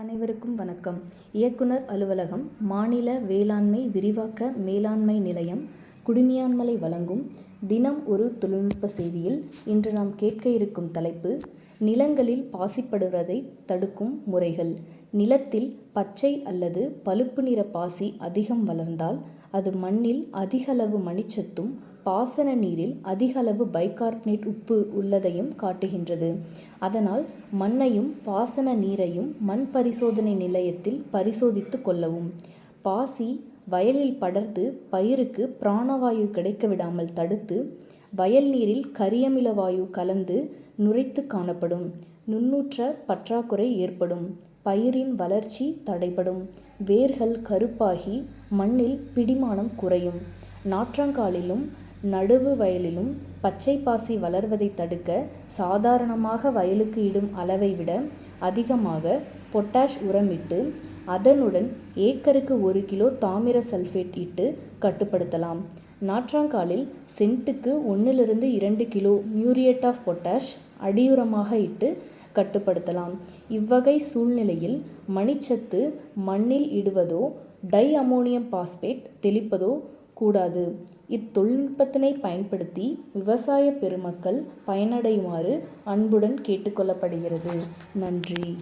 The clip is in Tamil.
அனைவருக்கும் வணக்கம். இயக்குனர் அலுவலகம் மாநில வேளாண்மை விரிவாக்க மேலாண்மை நிலையம் குடிமியான்மலை வழங்கும் தினம் ஒரு தொழில்நுட்ப செய்தியில் இன்று நாம் கேட்க இருக்கும் தலைப்பு நிலங்களில் பாசிப்படுவதை தடுக்கும் முறைகள். நிலத்தில் பச்சை அல்லது பழுப்பு நிற பாசி அதிகம் வளர்ந்தால் அது மண்ணில் அதிகளவு மணிச்சத்தும் பாசன நீரில் அதிகளவு பைகார்பனேட் உப்பு உள்ளதையும் காட்டுகின்றது. அதனால் மண்ணையும் பாசன நீரையும் மண் பரிசோதனை நிலையத்தில் பரிசோதித்து கொள்ளவும். பாசி வயலில் படர்ந்து பயிருக்கு பிராணவாயு கிடைக்க விடாமல் தடுத்து வயல் நீரில் கரியமில வாயு கலந்து நுரைத்து காணப்படும். நுண்ணூற்ற பற்றாக்குறை ஏற்படும். பயிரின் வளர்ச்சி தடைபடும். வேர்கள் கருப்பாகி மண்ணில் பிடிமானம் குறையும். நாற்றங்காலிலும் நடுவு வயலிலும் பச்சை பாசி வளர்வதை தடுக்க சாதாரணமாக வயலுக்கு இடும் அளவை விட அதிகமாக பொட்டாஷ் உரமிட்டு அதனுடன் ஏக்கருக்கு ஒரு கிலோ தாமிர சல்ஃபேட் இட்டு கட்டுப்படுத்தலாம். நாற்றாங்காலில் சென்ட்டுக்கு ஒன்றிலிருந்து இரண்டு கிலோ மியூரியேட் ஆஃப் பொட்டாஷ் அடியுரமாக இட்டு கட்டுப்படுத்தலாம். இவ்வகை சூழ்நிலையில் மணிச்சத்து மண்ணில் இடுவதோ டை அமோனியம் பாஸ்பேட் தெளிப்பதோ கூடாது. இத்தொழில்நுட்பத்தினை பயன்படுத்தி விவசாய பெருமக்கள் பயனடையுமாறு அன்புடன் கேட்டுக்கொள்ளப்படுகிறது. நன்றி.